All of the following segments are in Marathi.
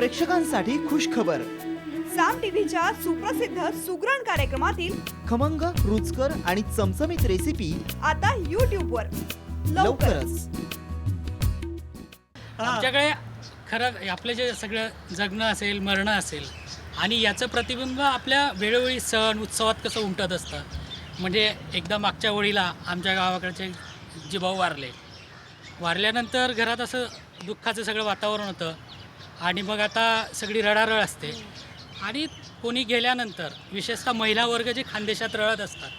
प्रेक्षकांसाठी खुश खबर साम टीव्हीच्या सुप्रसिद्ध सुग्रण कार्यक्रमातील खमंग रुचकर आणि चमचमीत रेसिपी आता YouTube वर. लवकरच. आमच्याकडे खरं आपलं जे सगळं जगणं असेल मरणं असेल आणि याचं प्रतिबिंब आपल्या वेळोवेळी सण उत्सवात कसं उमटत असतं? म्हणजे एकदा मागच्या वेळीला आमच्या गावाकडचे जिभाऊ वारले. वारल्यानंतर घरात असं दुःखाचं सगळं वातावरण होतं. आणि मग आता सगळी रडारळ असते. आणि कोणी गेल्यानंतर विशेषतः महिला वर्ग जे खानदेशात रळत असतात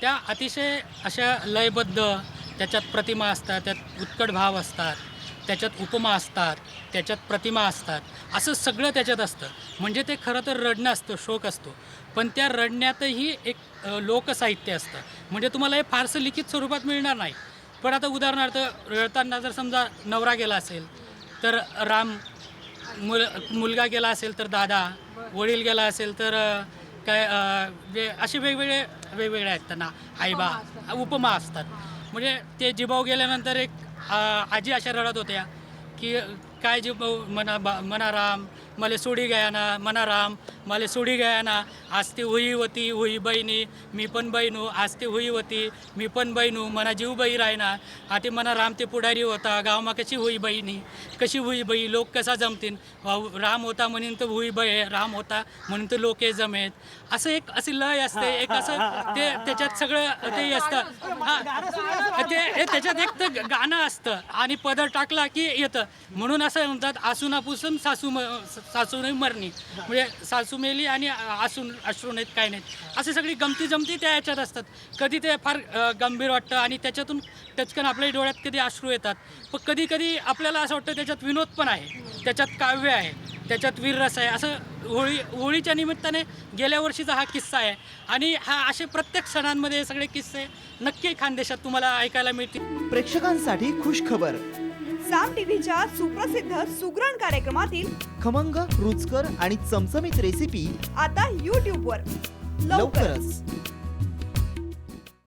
त्या अतिशय अशा लयबद्ध त्याच्यात प्रतिमा असतात त्यात उत्कट भाव असतात त्याच्यात उपमा असतात त्याच्यात प्रतिमा असतात असं सगळं त्याच्यात असतं. म्हणजे ते खरं तर रडणं असतं शोक असतो. पण त्या रडण्यातही एक लोकसाहित्य असतं. म्हणजे तुम्हाला हे फारसं लिखित स्वरूपात मिळणार नाही. पण आता उदाहरणार्थ रडताना जर समजा नवरा गेला असेल तर राम मुल मुलगा गेला असेल तर दादा वडील गेला असेल तर काय जे असे वेगवेगळे वेगवेगळे आहेत त्यांना आईबा उपमा असतात. म्हणजे ते जिभाव गेल्यानंतर एक आजी अशा रडत होत्या की काय जिभाऊ मना बा मना राम मला सोडी गया ना मना राम मला सोडी गयाना. आस्ती हुई होती हुई बहिणी मी पण बहिणू. आस्ती हुई होती मी पण बहिणू. मना जीव बही राहिना. आते मना राम ते पुढारी होता. गावमा कशी हुई बहिणी? कशी हुई बही? लोक कसा जमतील राम होता म्हणून तर हुई बहे राम होता म्हणून तर लोक जमेत. असं एक अशी लय असते. एक असं ते त्याच्यात सगळं ते असतं. हा. ते त्याच्यात एक तर गाणं असतं. आणि पदर टाकला की येतं. म्हणून असं म्हणतात आसून पुसून सासू म सासू नाही मरणी. म्हणजे सासू मेली आणि आसून अश्रू नाहीत काय नाहीत. असे सगळी गमती जमती त्या याच्यात असतात. कधी ते फार गंभीर वाटतं आणि त्याच्यातून टचकन आपल्या डोळ्यात कधी अश्रू येतात. पण कधी कधी आपल्याला असं वाटतं त्याच्यात विनोद पण आहे. त्याच्यात काव्य आहे. त्याच्यात वीररस आहे. असं होळी होळीच्या निमित्ताने गेल्या वर्षीचा हा किस्सा आहे. आणि हा असे प्रत्येक सणांमध्ये सगळे किस्से नक्की खानदेशात तुम्हाला ऐकायला मिळतील. प्रेक्षकांसाठी खुश खबर. साम टीव्हीच्या सुप्रसिद्ध सुग्रण कार्यक्रमातील खमंग रुचकर आणि चमचमीत रेसिपी आता YouTube वर. लवकरच. लवकरच.